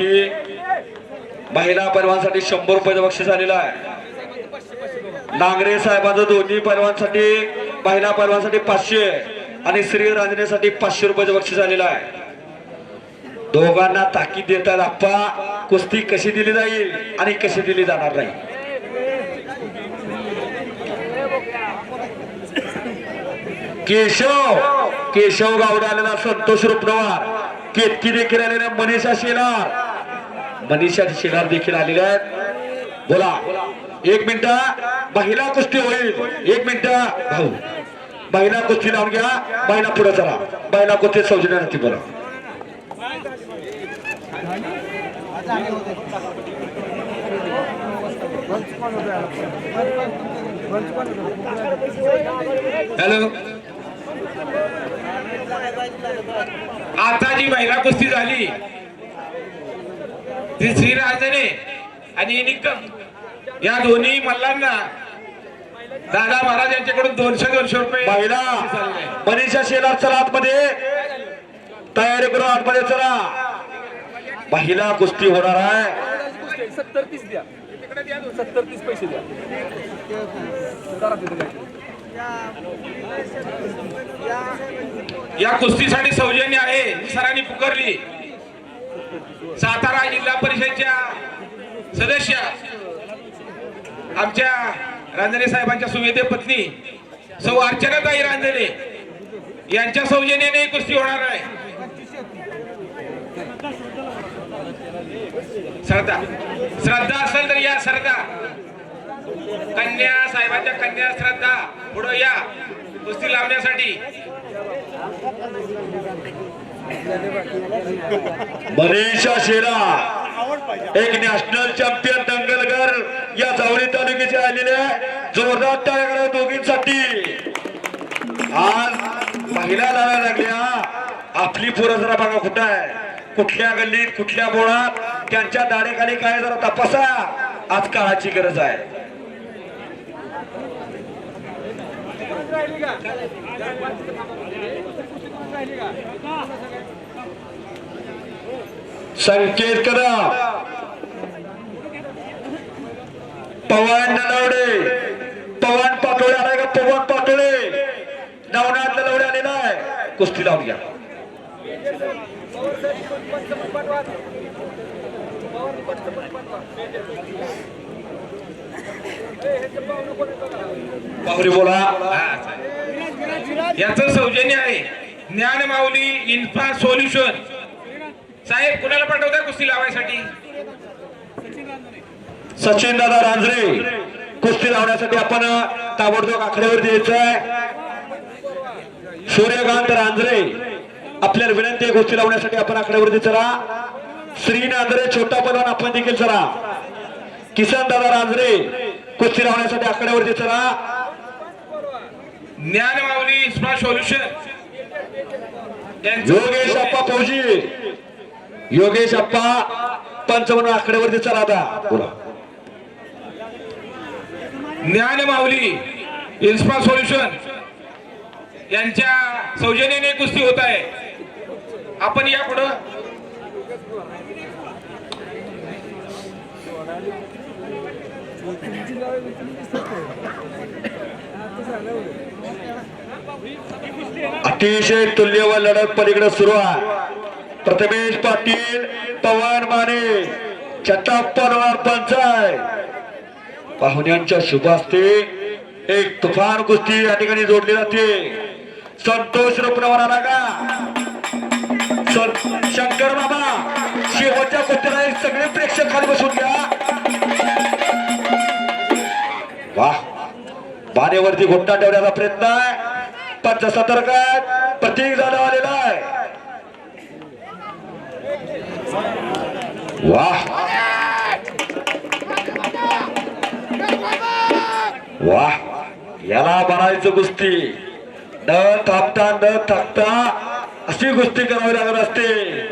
पैलवानसाठी महिला पैलवानसाठी शंभर रुपयाचं बक्षीस आलेलं आहे. नांगरे साहेबांचं दोन्ही पैलवानसाठी महिला पैलवानसाठी पाचशे आणि श्री रांजनेसाठी पाचशे रुपयाचं बक्षीस आलेलं आहे. दोघांना ताकीद देतात आप्पा. कुस्ती कशी दिली जाईल आणि कशी दिली जाणार नाही? केशव केशव गावडे आलेला संतोष रुपनवार. केतकी देखील आलेला मनीषा शेलार. मनीषा शेलार देखील आलेल्या आहेत. बोला. एक मिनिट. महिला कुस्ती होईल. एक मिनिट. भाऊ महिला कुस्ती लावून घ्या. महिला पुढे चला. महिला कुस्ती सौजन्यासाठी बोला. हॅलो. आता जी महिला कुस्ती झाली ती श्रीराजने आणि निकम. या दोन्ही मल्लांना दादा महाराज यांच्याकडून दोनशे दोनशे रुपये महिला. मनीषा शेलार चला आतमध्ये. तयारी करून आतमध्ये चला. महिला कुस्ती होणार आहे. सत्तर तीस द्या सत्तर तीस पैसे द्या. या कुस्तीसाठी सौजन्य आहे. सरांनी पुकारली. सातारा जिल्हा सदस्य आमच्या रांजणे साहेबांच्या सुवेदे पत्नी सौ अर्चनाताई रांजणे यांच्या सौजन्याने कुस्ती होणार आहे. श्रद्धा श्रद्धा असेल तर या श्रद्धा. कन्या साहेबांच्या कन्या श्रद्धा पुढे या कुस्ती लावण्यासाठी बरेचशा शेरा. एक नॅशनल चॅम्पियन दंगलगर या जावळी तालुक्याचे आलेले जोरदार टाळ्या दोघींसाठी. आज महिला लावायला लागल्या. आपली पोरं जरा बघा कुठं आहे. कुठल्या गल्लीत कुठल्या बोळात. त्यांच्या दाढेखाली काय जरा तपासा. आज काळाची गरज आहे. संकेत करा पवन नलवडे पवन पाटोळे आलाय का? पवन पाटोळे नवनाथ नलवडे आलेला आहे. कुस्ती लावून घ्या. पाहुरी बोला. याचं सौजन्य आहे. ज्ञान माऊली इन्फ्रा सोल्युशन. साहेब कुणाला पाठवताय कुस्ती लावायसाठी? सचिन दादा रांजरे कुस्ती लावण्यासाठी आपण ताबडतोब आकड्यावर द्यायचंय. सूर्यकांत रांजरे आपल्याला विनंती आहे कुस्ती लावण्यासाठी आपण आकड्यावरती चला श्री नांजरे छोटा पलवान आपण देखील चला. किसन दादा रांजरे कुस्ती लावण्यासाठी आकड्यावरती चला. ज्ञान माऊली इन्फा सोल्युशन योगेश अप्पा फौजी योगेश अप्पा पंचावन्न आकड्यावरती चला आता. बोला. ज्ञान माऊली इन्स्पा सोल्युशन. यांच्या सौजन्याने कुस्ती होत आहे. आपण या पुढं. अतिशय तुल्यवर लढत पलीकडे सुरू आहे. प्रथमेश पाटील पवार माने चट्टाप्पनवार पंचाय. पाहुण्यांच्या शुभास्ते एक तुफान कुस्ती या ठिकाणी जोडली जाते. संतोष रुपनवर आला का शंकर बाबा शेवटच्या कुस्तीला एक सगळे प्रेक्षक खाली बसून घ्या. वा बाणेवरती घोटना ठेवण्याचा प्रयत्न आहे. पंच सतर्क प्रतीक झाला आलेला आहे वाह। वाह। याला बनायचं कुस्ती. न थांबता न थापता अशी कुस्ती करावी लागत असते.